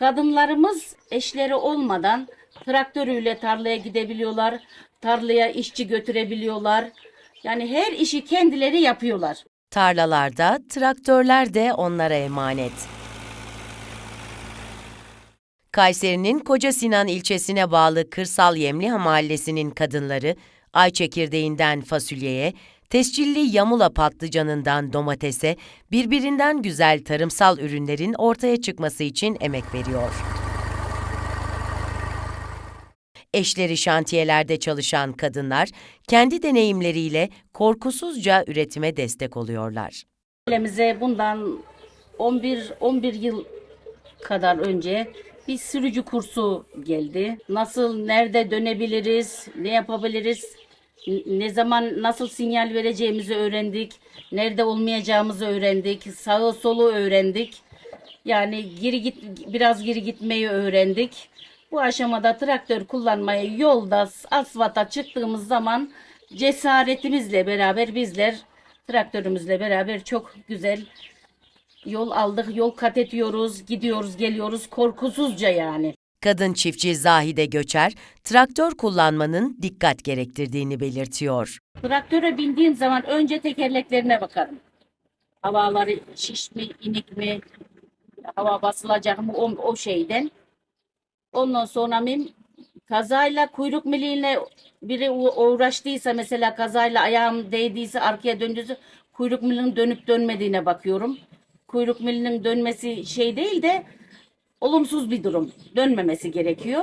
Kadınlarımız eşleri olmadan traktörüyle tarlaya gidebiliyorlar. Tarlaya işçi götürebiliyorlar. Yani her işi kendileri yapıyorlar. Tarlalarda traktörler de onlara emanet. Kayseri'nin Koca Sinan ilçesine bağlı Kırsal Yemliha mahallesinin kadınları ay çekirdeğinden fasulyeye, tescilli yamula patlıcanından domatese birbirinden güzel tarımsal ürünlerin ortaya çıkması için emek veriyor. Eşleri şantiyelerde çalışan kadınlar kendi deneyimleriyle korkusuzca üretime destek oluyorlar. Ailemize bundan 11 11 yıl kadar önce bir sürücü kursu geldi. Nasıl nerede dönebiliriz, ne yapabiliriz, ne zaman nasıl sinyal vereceğimizi öğrendik. Nerede olmayacağımızı öğrendik. Sağı solu öğrendik. Yani geri git biraz geri gitmeyi öğrendik. Bu aşamada traktör kullanmayı yolda asfalta çıktığımız zaman cesaretimizle beraber bizler traktörümüzle beraber çok güzel yol aldık, yol kat ediyoruz, gidiyoruz, geliyoruz korkusuzca yani. Kadın çiftçi Zahide Göçer, traktör kullanmanın dikkat gerektirdiğini belirtiyor. Traktöre bindiğim zaman önce tekerleklerine bakarım. Havaları şiş mi, inik mi, hava basılacak mı o, o şeyden. Ondan sonra mim kazayla kuyruk miliğine biri uğraştıysa mesela kazayla ayağım değdiyse arkaya döndüyse kuyruk milinin dönüp dönmediğine bakıyorum. Kuyruk milinin dönmesi şey değil de olumsuz bir durum. Dönmemesi gerekiyor.